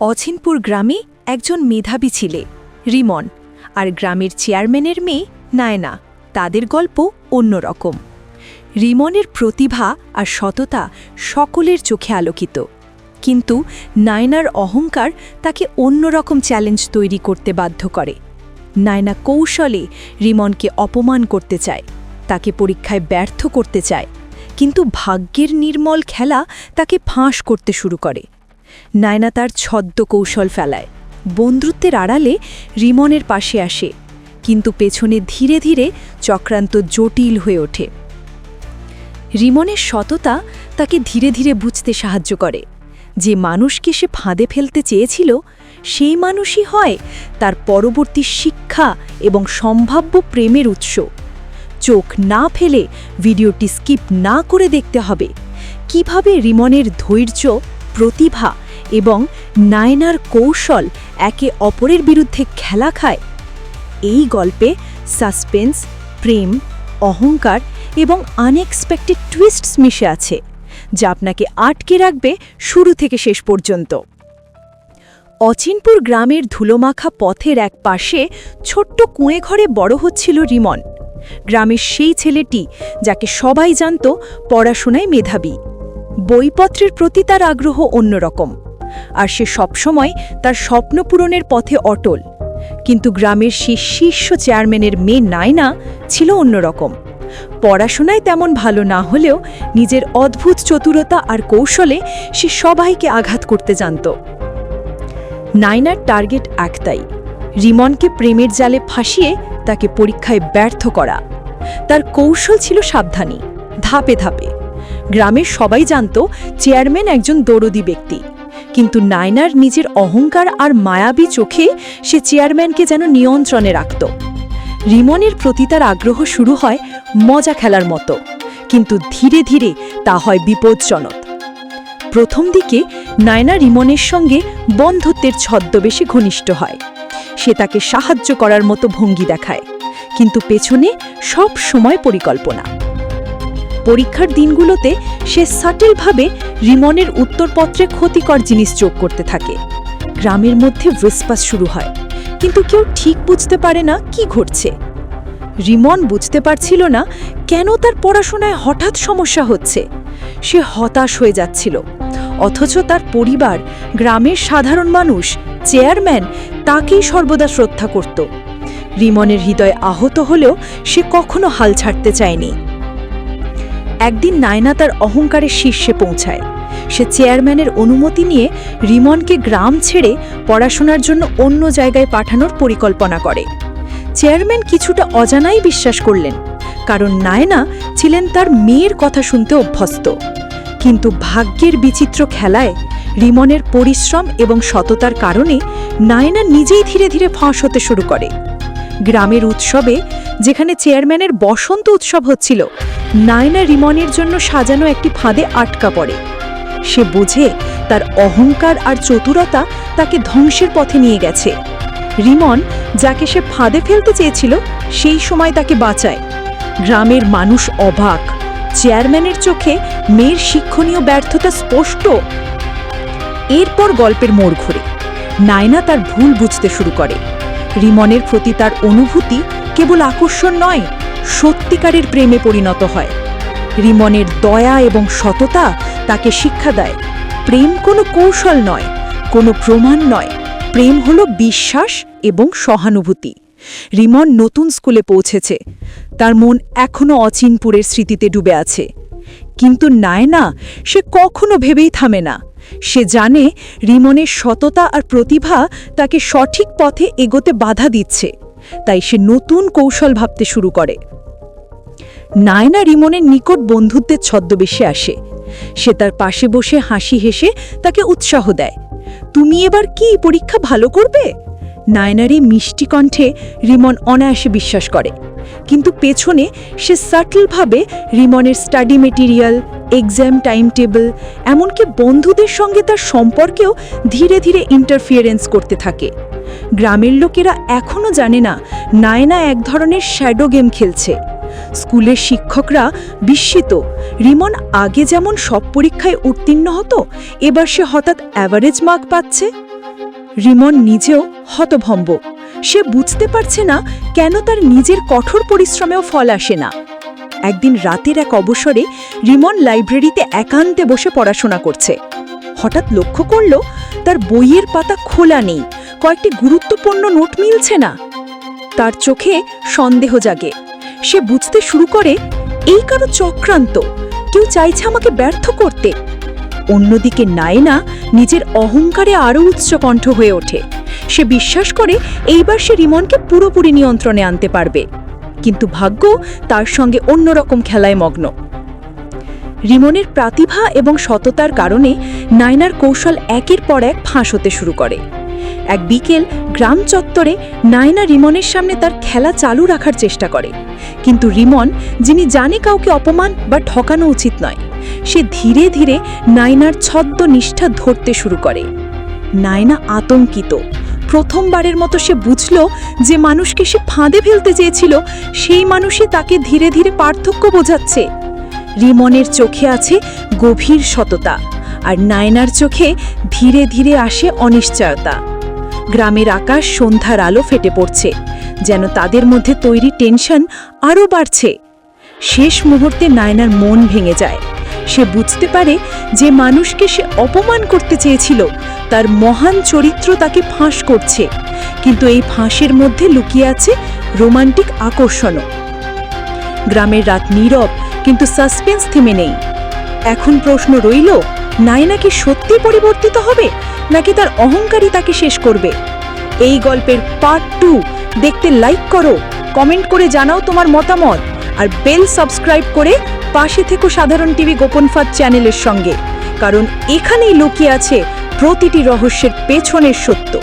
অছিনপুর গ্রামে একজন মেধাবী ছিলে, রিমন, আর গ্রামের চেয়ারম্যানের মেয়ে নায়না। তাদের গল্প অন্যরকম। রিমনের প্রতিভা আর সততা সকলের চোখে আলোকিত। কিন্তু নায়নার অহংকার তাকে অন্যরকম চ্যালেঞ্জ তৈরি করতে বাধ্য করে। নায়না কৌশলে রিমনকে অপমান করতে চায়, তাকে পরীক্ষায় ব্যর্থ করতে চায়, কিন্তু ভাগ্যের নির্মল খেলা তাকে ফাঁস করতে শুরু করে। নায়না তার ছদ্ম কৌশল ফেলায়। বন্ধুত্বের আড়ালে রিমনের পাশে আসে, কিন্তু পেছনে ধীরে ধীরে চক্রান্ত জটিল হয়ে ওঠে। রিমনের সততা তাকে ধীরে ধীরে বুঝতে সাহায্য করে। যে মানুষকে সে ফাঁদে ফেলতে চেয়েছিল, সেই মানুষই হয় তার পরবর্তী শিক্ষা এবং সম্ভাব্য প্রেমের উৎস। চোখ না ফেলে ভিডিওটি স্কিপ না করে দেখতে হবে। কীভাবে রিমনের ধৈর্য, প্রতিভা এবং নায়নার কৌশল একে অপরের বিরুদ্ধে খেলা খায়। এই গল্পে সাসপেন্স, প্রেম, অহংকার এবং আনএক্সপেক্টেড টুইস্টস মিশে আছে, যা আপনাকে আটকে রাখবে শুরু থেকে শেষ পর্যন্ত। অচিনপুর গ্রামের ধুলোমাখা পথের এক পাশে ছোট্ট কুঁয়ে ঘরে বড় হচ্ছিল রিমন। গ্রামের সেই ছেলেটি, যাকে সবাই জানত, পড়াশোনায় মেধাবী। বইপত্রের প্রতি তার আগ্রহ অন্যরকম। আর সে সবসময় তার স্বপ্ন পূরণের পথে অটল। কিন্তু গ্রামের সেই শীর্ষ চেয়ারম্যানের মেয়ে নায়না ছিল অন্যরকম। পড়াশোনায় তেমন ভালো না হলেও নিজের অদ্ভুত চতুরতা আর কৌশলে সে সবাইকে আঘাত করতে জানত। নাইনার টার্গেট একটাই, রিমনকে প্রেমের জালে ফাঁসিয়ে তাকে পরীক্ষায় ব্যর্থ করা। তার কৌশল ছিল সাবধানী, ধাপে ধাপে। গ্রামের সবাই জানত, চেয়ারম্যান একজন দরদি ব্যক্তি। কিন্তু নায়নার নিজের অহংকার আর মায়াবী চোখে সে চেয়ারম্যানকে যেন নিয়ন্ত্রণে রাখত। রিমনের প্রতি তার আগ্রহ শুরু হয় মজা খেলার মতো, কিন্তু ধীরে ধীরে তা হয় বিপজ্জনক। প্রথম দিকে নায়না রিমনের সঙ্গে বন্ধুত্বের ছদ্মবেশে ঘনিষ্ঠ হয়। সে তাকে সাহায্য করার মতো ভঙ্গি দেখায়, কিন্তু পেছনে সব সময় পরিকল্পনা। পরীক্ষার দিনগুলোতে সে সাটেলভাবে রিমনের উত্তরপত্রে ক্ষতিকর জিনিস যোগ করতে থাকে। গ্রামের মধ্যে ভিসপাস শুরু হয়, কিন্তু কেউ ঠিক বুঝতে পারে না কি ঘটছে। রিমন বুঝতে পারছিল না কেন তার পড়াশোনায় হঠাৎ সমস্যা হচ্ছে। সে হতাশ হয়ে যাচ্ছিল, অথচ তার পরিবার, গ্রামের সাধারণ মানুষ, চেয়ারম্যান তাকেই সর্বদা শ্রদ্ধা করত। রিমনের হৃদয় আহত হলেও সে কখনো হাল ছাড়তে চায়নি। একদিন নায়না তার অহংকারের শীর্ষে পৌঁছায়। সে চেয়ারম্যানের অনুমতি নিয়ে রিমনকে গ্রাম ছেড়ে পড়াশোনার জন্য অন্য জায়গায় পাঠানোর পরিকল্পনা করে। চেয়ারম্যান কিছুটা অজানাই বিশ্বাস করলেন, কারণ নায়না ছিলেন তার মেয়ের কথা শুনতে অভ্যস্ত। কিন্তু ভাগ্যের বিচিত্র খেলায় রিমনের পরিশ্রম এবং সততার কারণে নায়না নিজেই ধীরে ধীরে ফাঁস হতে শুরু করে। গ্রামের উৎসবে, যেখানে চেয়ারম্যানের বসন্ত উৎসব হচ্ছিল, নায়না রিমনের জন্য সাজানো একটি ফাঁদে আটকা পড়ে। সে বোঝে তার অহংকার আর চতুরতা তাকে ধ্বংসের পথে নিয়ে গেছে। রিমন যাকে সে ফাঁদে ফেলতে চেয়েছিল, সেই সময় তাকে বাঁচায়। গ্রামের মানুষ অবাক, চেয়ারম্যানের চোখে মেয়ের শিক্ষণীয় ব্যর্থতা স্পষ্ট। এরপর গল্পের মোড় ঘুরে, নায়না তার ভুল বুঝতে শুরু করে। রিমনের প্রতি তার অনুভূতি কেবল আকর্ষণ নয়, সত্যিকারের প্রেমে পরিণত হয়। রিমনের দয়া এবং সততা তাকে শিক্ষা দেয়। প্রেম কোনো কৌশল নয়, কোনো প্রমাণ নয়। প্রেম হলো বিশ্বাস এবং সহানুভূতি। রিমন নতুন স্কুলে পৌঁছেছে। তার মন এখনও অচিনপুরের স্মৃতিতে ডুবে আছে। কিন্তু নায়না, সে কখনো ভেবেই থামে না। সে জানে রিমনের সততা আর প্রতিভা তাকে সঠিক পথে এগোতে বাধা দিচ্ছে। তাই সে নতুন কৌশল ভাবতে শুরু করে। নায়না রিমনের নিকট বন্ধুত্বের ছদ্মবেশে আসে। সে তার পাশে বসে হাসি হেসে তাকে উৎসাহ দেয়। তুমি এবার কি পরীক্ষা ভালো করবে? নায়নারি মিষ্টি কণ্ঠে রিমন অনায়াসে বিশ্বাস করে। কিন্তু পেছনে সে সাটলভাবে রিমনের study material exam time table এমনকি বন্ধুদের সঙ্গে তার সম্পর্কেও ধীরে ধীরে ইন্টারফিয়ারেন্স করতে থাকে। গ্রামের লোকেরা এখনও জানে না নায়না এক ধরনের শ্যাডো গেম খেলছে। স্কুলের শিক্ষকরা বিস্মিত, রিমন, আগে যেমন সব পরীক্ষায় উত্তীর্ণ হতো, এবার সে হঠাৎ অ্যাভারেজ মার্ক পাচ্ছে? রিমন নিজেও হতভম্ব। সে বুঝতে পারছে না কেন তার নিজের কঠোর পরিশ্রমেও ফল আসে না। একদিন রাতের এক অবসরে রিমন লাইব্রেরিতে একান্তে বসে পড়াশোনা করছে। হঠাৎ লক্ষ্য করল, তার বইয়ের পাতা খোলা নেই, কয়েকটি গুরুত্বপূর্ণ নোট মিলছে না। তার চোখে সন্দেহ জাগে। সে বুঝতে শুরু করে, এই কারও চক্রান্ত, কেউ চাইছে আমাকে ব্যর্থ করতে। অন্যদিকে নায়না নিজের অহংকারে আরও উচ্চকণ্ঠ হয়ে ওঠে। সে বিশ্বাস করে, এইবার সে রিমনকে পুরোপুরি নিয়ন্ত্রণে আনতে পারবে। কিন্তু ভাগ্য তার সঙ্গে অন্যরকম খেলায় মগ্ন। রিমনের প্রতিভা এবং সততার কারণে নায়নার কৌশল একের পর এক ফাঁস হতে শুরু করে। এক বিকেল গ্রাম চত্বরে নায়না রিমনের সামনে তার খেলা চালু রাখার চেষ্টা করে। কিন্তু রিমন, যিনি জানে কাউকে অপমান বা ঠকানো উচিত নয়, সে ধীরে ধীরে নায়নার ছদ্ম নিষ্ঠা ধরতে শুরু করে। নায়না আতঙ্কিত প্রথমবারের মতো সে বুঝল যে মানুষকে সে ফাঁদে ফেলতে চেয়েছিল, সেই মানুষই তাকে ধীরে ধীরে পার্থক্য বোঝাচ্ছে। রিমনের চোখে আছে গভীর সততা আর নায়নার চোখে ধীরে ধীরে আসে অনিশ্চয়তা। গ্রামের আকাশ সন্ধ্যার আলো ফেটে পড়ছে, যেন তাদের মধ্যে তৈরি টেনশন আরও বাড়ছে। শেষ মুহূর্তে নায়নার মন ভেঙে যায়। সে বুঝতে পারে যে মানুষকে সে অপমান করতে চেয়েছিল তার মহান চরিত্র তাকে ফাঁস করছে। কিন্তু এই ফাঁসের মধ্যে লুকিয়ে আছে রোমান্টিক আকর্ষণও। গ্রামের রাত নীরব, কিন্তু সাসপেন্স থেমে নেই। এখন প্রশ্ন রইল নায়না কি সত্যি পরিবর্তিত হবে, নাকি তার অহংকারই তাকে শেষ করবে? এই গল্পের পার্ট টু দেখতে লাইক করো কমেন্ট করে জানাও তোমার মতামত, আর বেল সাবস্ক্রাইব করে পাশে থেকো সাধারণ টিভি গোপন ফাঁদ চ্যানেলের সঙ্গে। কারণ এখানেই লুকিয়ে আছে প্রতিটি রহস্যের পেছনের সত্য।